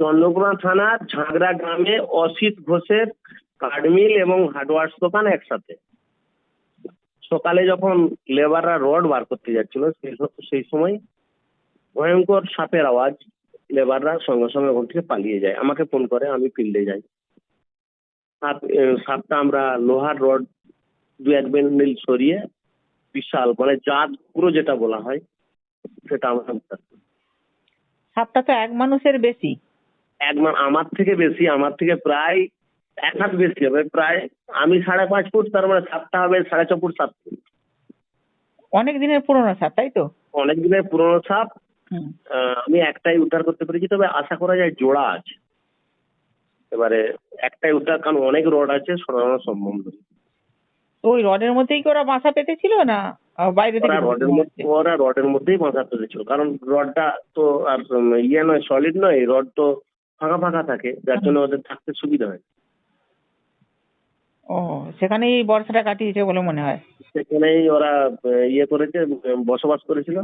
চন্দ্রকোনা থানার ঝাঁকড়া গ্রামে অসিত ঘোষের কাঠমিল এবং হার্ডওয়ার্স দোকান একসাথে। সকালে যখন লেবাররা রড বার করতে যাচ্ছিল, সেই সময় ভয়ঙ্কর সাপের আওয়াজ লেবাররা সঙ্গে সঙ্গে ওখান থেকে পালিয়ে যায়। আমাকে ফোন করে, আমি ফিল্ডে যাই। সাপ সাপটা আমরা লোহার রড দু এক বেন্ডিল সরিয়ে বিশাল মানে জাত পুরো যেটা বলা হয়, সেটা আমরা সাপটা তো এক মানুষের বেশি। এক মা- আমার থেকে বেশি আমার থেকে প্রায় এক হাত বেশি হবে। প্রায় আমি সাড়ে পাঁচ ফুট তার মানে সাতটা হবে সাড়ে ছ ফুট সাত ফুট। অনেক দিনের পুরনো সাপ তাই তো? অনেক দিনের পুরোনো সাপ। আমি একটাই উদ্ধার করতে পেরেছি তবে আশা করা যায় জোড়া আছে। এবারে একটাই উদ্ধার কারণ অনেক রড আছে সরানো সম্ভব নয়। ওই রডের মধ্যেই কি ওরা বাসা পেতেছিল না? বাইরে থেকে রডের মধ্যে ওরা রডের মধ্যেই বাঁধা পেতেছিল কারণ রডটা তো আর ইয়ে নয় সলিড নয় রড তো ফাঁকা ফাঁকা থাকে যার জন্য ওদের থাকতে সুবিধা হয়। ও সেখানেই এই বর্ষাটা কাটিয়েছে বলে মনে হয়? সেখানেই ওরা ইয়ে করেছে বসবাস করেছিল।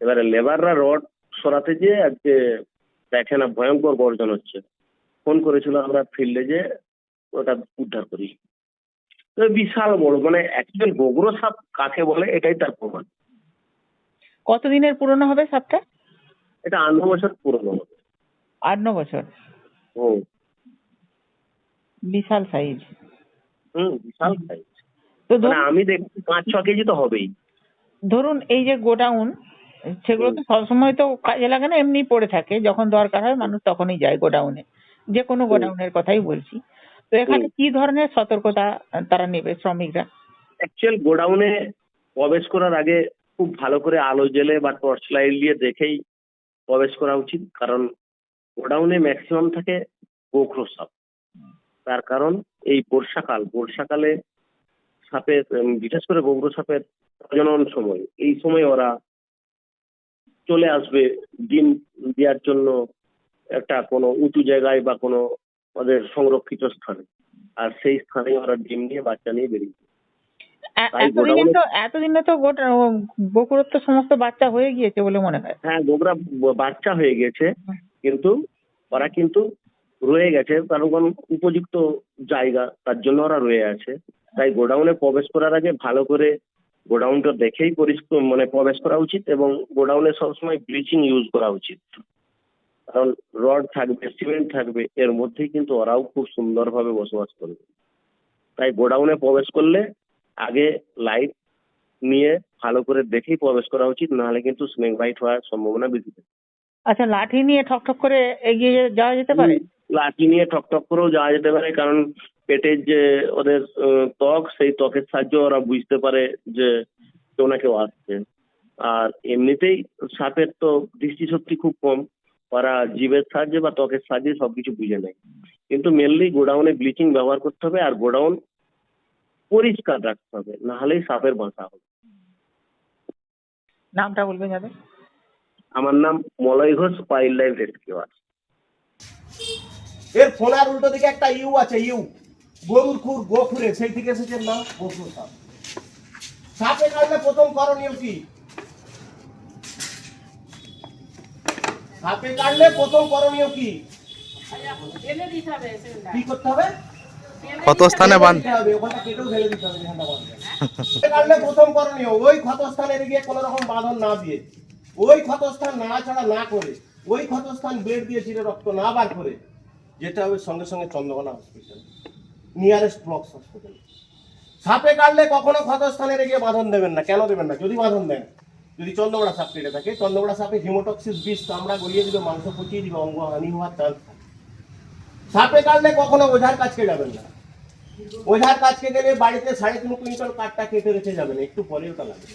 এবারে লেবাররা রড সরাতে যেয়ে আজকে দেখে না ভয়ঙ্কর গর্জন হচ্ছে। ফোন করেছিল আমরা ফিল্ডে যে ওটা উদ্ধার করি। তো বিশাল বড় মানে অ্যাকচুয়াল গোগ্র সাপ কাকে বলে এটাই তার প্রমাণ। কতদিনের পুরনো হবে সাপটা? এটা আন্ধ বছর পুরনো হবে। আট ন বছর। হুম। বিশাল সাইজ হুম বিশাল সাইজ তো মানে ধরুন- আমি দেখছি পাঁচ ছ কেজি তো হবেই। ধরুন এই যে গোডাউন সেগুলো তো সবসময় তো কাজে লাগে না এমনি পড়ে থাকে। যখন দরকার হয় মানুষ তখনই যায় গোডাউনে। যে কোনো গোডাউনের কথাই বলছি। তো এখানে কি ধরনের সতর্কতা তারা নেবে শ্রমিকরা? অ্যাকচুয়াল গোডাউনে প্রবেশ করার আগে খুব ভালো করে আলো জ্বেলে বা টর্চ লাইট দিয়ে দেখেই প্রবেশ করা উচিত। কারণ গোডাউনে ম্যাক্সিমাম থাকে গোখরো সাপ। তার কারণ এই বর্ষাকাল বর্ষাকালে সাপের বিশেষ করে গোখরো সাপের প্রজনন সময় এই সময় ওরা চলে আসবে ডিম দেওয়ার জন্য একটা কোনো উঁচু জায়গায় বা কোনো ওদের সংরক্ষিত স্থানে। আর সেই স্থানে ওরা ডিম নিয়ে বাচ্চা নিয়ে বেরিয়ে এতদিনে তো এতদিনে তো গোটা বকুড়ের তো সমস্ত বাচ্চা হয়ে গিয়েছে বলে মনে হয়। হ্যাঁ গোবরা বাচ্চা হয়ে গেছে কিন্তু ওরা কিন্তু রয়ে গেছে, কারণ কারণ উপযুক্ত জায়গা, তার জন্য ওরা রয়ে আছে। তাই গোডাউনে প্রবেশ করার আগে ভালো করে গোডাউনটা দেখেই পরিষ্কার মানে প্রবেশ করা উচিত এবং গোডাউনে সবসময় ব্লিচিং ইউজ করা উচিত। কারণ রড থাকবে, সিমেন্ট থাকবে, এর মধ্যেই কিন্তু ওরাও খুব সুন্দরভাবে বসবাস করবে। তাই গোডাউনে প্রবেশ করলে আগে লাইট নিয়ে ভালো করে দেখেই প্রবেশ করা উচিত, নাহলে কিন্তু স্নেক বাইট হওয়ার সম্ভাবনা বেশি থাকে। আচ্ছা লাঠি নিয়ে ঠক ঠক করে এগিয়ে যাওয়া যেতে পারে? লাঠি নিয়ে ঠক ঠক করেও যাওয়া যেতে পারে কারণ পেটের যে ওদের ত্বক সেই ত্বকের সাহায্যে ওরা বুঝতে পারে যে কেউ না কেউ আসছে। আর এমনিতেই সাপের তো দৃষ্টিশক্তি খুব কম ওরা জীবের সাহায্যে বা ত্বকের সাহায্যে সবকিছু বুঝে নেয়। কিন্তু মেনলি গোডাউনে ব্লিচিং ব্যবহার করতে হবে আর গোডাউন পরিষ্কার রাখতে হবে নাহলেই সাপের বাসা হবে। নামটা বলবেন যাদের? আমার নাম Malay Ghosh wild life rescuer এর ফোনার উল্টো দিকে একটা ইউ আছে ইউ। গরুর খুর গোখুরে সেই থেকে এসেছে নাম গোখুর সাপ। সাপে কাটলে প্রথম করণীয় কি? সাপে কাটলে প্রথম করণীয় কি? কি করতে হবে? কত স্থানে বান দিতে হবে, ওখানটা কেটেও ফেলে দিতে হবে বাঁধবে। সাপে কাটলে প্রথম করণীয় ওই ক্ষতস্থানে গিয়ে কোনো রকম বাঁধন না দিয়ে। ওই ক্ষতস্থান নাড়াচাড়া না করে, ওই ক্ষতস্থান বেড দিয়ে চিরে রক্ত না বার করে, যেটা হবে সঙ্গে সঙ্গে Chandrakona hospital nearest block hospital সাপে কাটলে কখনো ক্ষতস্থানে রেখে বাঁধন দেবেন না, কেন দেবেন না? যদি বাঁধন দেন, যদি চন্দ্রকোনা সাপ কেটে থাকে, চন্দ্রকোনা সাপে হিমোটক্সিস বিষ চামড়া গলিয়ে দিবে মাংস পচিয়ে দিবে অঙ্গ হানি হওয়ার চান্স সাপে কাটলে কখনো ওঝার কাছকে যাবেন না। ওঝার কাছকে গেলে বাড়িতে সাড়ে তিন কুইন্টাল কাঠটা কেটে রেখে যাবেন, একটু পরে ওটা লাগবে।